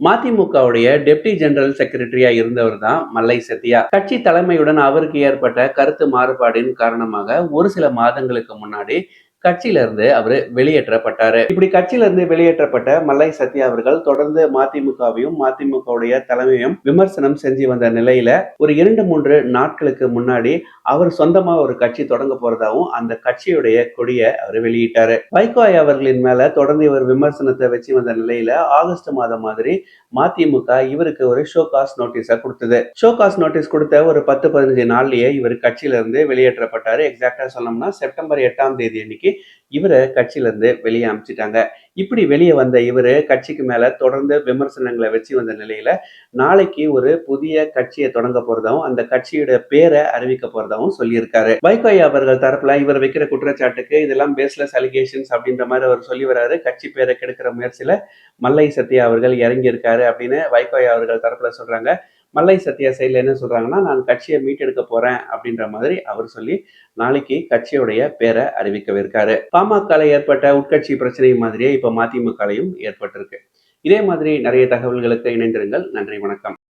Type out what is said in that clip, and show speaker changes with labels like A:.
A: மதிமுகவுடைய deputy general செக்ரட்டரியா இருந்தவர் தான் மல்லை சத்யா கட்சி தலைமையுடன் அவருக்கு ஏற்பட்ட கருத்து மாறுபாடின் காரணமாக ஒரு சில மாதங்களுக்கு முன்னாடி கட்சியில இருந்து அவரு வெளியேற்றப்பட்டாரு. இப்படி கட்சியில இருந்து வெளியேற்றப்பட்ட மல்லை சத்யா அவர்கள் தொடர்ந்து மதிமுகவையும் மதிமுகவுடைய தலைமையும் விமர்சனம் செஞ்சு வந்த நிலையில ஒரு இரண்டு மூன்று நாட்களுக்கு முன்னாடி அவர் சொந்தமா ஒரு கட்சி தொடங்க போறதாகவும் அந்த கட்சியுடைய கொடியை அவர் வெளியிட்டாரு. வைகோய் அவர்களின் மேல தொடர்ந்து இவர் விமர்சனத்தை வச்சு வந்த நிலையில ஆகஸ்ட் மாதம் மாதிரி மதிமுக இவருக்கு ஒரு ஷோ காஸ் நோட்டீஸை கொடுத்தது. ஷோ காஸ் நோட்டீஸ் கொடுத்த ஒரு பத்து பதினஞ்சு நாள்லயே இவர் கட்சியில இருந்து வெளியேற்றப்பட்டாரு எக்ஸாக்டா சொன்னோம்னா செப்டம்பர் எட்டாம் தேதி அன்னைக்கு இவரை கட்சியில இருந்து வெளியே அனுப்பிச்சிட்டாங்க இப்படி வெளியே வந்த இவரு கட்சிக்கு மேல தொடர்ந்து விமர்சனங்களை வச்சு வந்த நிலையில நாளைக்கு ஒரு புதிய கட்சியை தொடங்க போறதாவும் அந்த கட்சியோட பேரை அறிவிக்க போறதாவும் சொல்லியிருக்காரு. வைகோய் அவர்கள் தரப்புல இவர் வைக்கிற குற்றச்சாட்டுக்கு இதெல்லாம் பேஸ்லெஸ் அலிகேஷன்ஸ் அப்படின்ற மாதிரி அவர் சொல்லி வராரு. கட்சி பேரை கெடுக்கிற முயற்சியில மல்லை சத்யா அவர்கள் இறங்கி இருக்காரு அப்படின்னு வைகோய் அவர்கள் தரப்புல சொல்றாங்க. மல்லை சத்யா சைடில் என்ன சொல்கிறாங்கன்னா நான் கட்சியை மீட்டெடுக்க போகிறேன் அப்படின்ற மாதிரி அவர் சொல்லி நாளைக்கு கட்சியுடைய பேரை அறிவிக்கவிருக்காரு. பாமகல ஏற்பட்ட உட்கட்சி பிரச்சனை மாதிரியே இப்போ மதிமுகலையும் ஏற்பட்டிருக்கு. இதே மாதிரி நிறைய தகவல்களுக்கு இணைந்திருங்கள். நன்றி வணக்கம்.